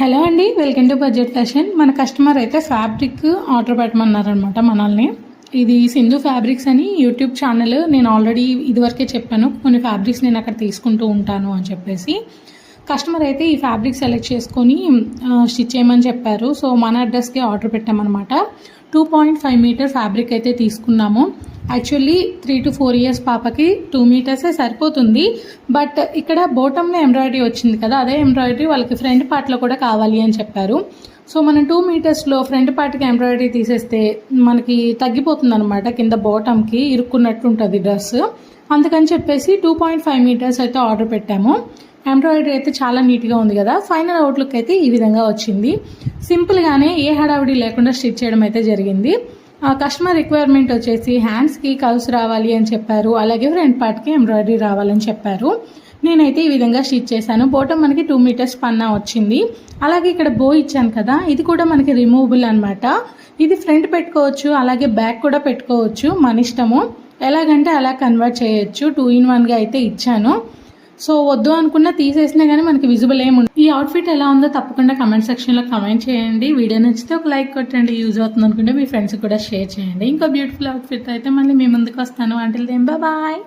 Hello అండి welcome to budget fashion. మన customer అయితే ఫ్యాబ్రిక్ ఆర్డర్ పెట్టమన్నారనమాట మనల్ని. ఇది సింధు ఫ్యాబ్రిక్స్ అని యూట్యూబ్ ఛానల్. నేను ఆల్రెడీ ఇదివరకే చెప్పాను కొన్ని ఫ్యాబ్రిక్స్ నేను అక్కడ తీసుకుంటూ ఉంటాను అని చెప్పేసి. కస్టమర్ అయితే ఈ ఫ్యాబ్రిక్ సెలెక్ట్ చేసుకొని స్టిచ్ చేయమని చెప్పారు. సో మన అడ్రస్కి order పెట్టామన్నమాట. Two point five meter fabric అయితే తీసుకున్నాము. Actually three to four years పాపకి టూ మీటర్సే సరిపోతుంది. బట్ ఇక్కడ బోటంలో ఎంబ్రాయిడరీ వచ్చింది కదా అదే ఎంబ్రాయిడరీ వాళ్ళకి ఫ్రంట్ పార్ట్లో కూడా కావాలి అని చెప్పారు. సో మనం టూ మీటర్స్లో ఫ్రంట్ పార్ట్కి ఎంబ్రాయిడరీ తీసేస్తే మనకి తగ్గిపోతుంది అనమాట కింద బాటమ్కి ఇరుక్కున్నట్టు ఉంటుంది డ్రెస్ అందుకని చెప్పేసి టూ పాయింట్ ఫైవ్ మీటర్స్ అయితే ఆర్డర్ పెట్టాము. ఎంబ్రాయిడరీ అయితే చాలా నీట్గా ఉంది కదా ఫైనల్ అవుట్లుక్ అయితే ఈ విధంగా వచ్చింది. సింపుల్గానే ఏ హడావిడి లేకుండా స్టిచ్ చేయడం అయితే జరిగింది. కస్టమర్ రిక్వైర్మెంట్ వచ్చేసి హ్యాండ్స్కి కల్స్ రావాలి అని చెప్పారు. అలాగే ఫ్రంట్ పార్ట్కి ఎంబ్రాయిడరీ రావాలని చెప్పారు. నేనైతే ఈ విధంగా స్టిచ్ చేశాను. బోటం మనకి టూ మీటర్స్ పన్నా వచ్చింది. అలాగే ఇక్కడ బో ఇచ్చాను కదా ఇది కూడా మనకి రిమూవబుల్ అనమాట ఇది ఫ్రంట్ పెట్టుకోవచ్చు అలాగే బ్యాక్ కూడా పెట్టుకోవచ్చు మన ఇష్టము. ఎలాగంటే అలా కన్వర్ట్ చేయొచ్చు. టూ ఇన్ వన్గా అయితే ఇచ్చాను. సో వద్దు అనుకున్నా తీసేసినా కానీ మనకి విజిబుల్ ఏమి ఈ అవుట్ఫిట్ ఎలా ఉందో తప్పకుండా కమెంట్ సెక్షన్లో కమెంట్ చేయండి. వీడియో నచ్చితే ఒక లైక్ కొట్టండి. యూజ్ అవుతుంది అనుకుంటే మీ ఫ్రెండ్స్ కూడా షేర్ చేయండి. ఇంకో బ్యూటిఫుల్ అవుట్ఫిట్ అయితే మళ్ళీ మీ ముందుకు వస్తాను. అంటే బాయ్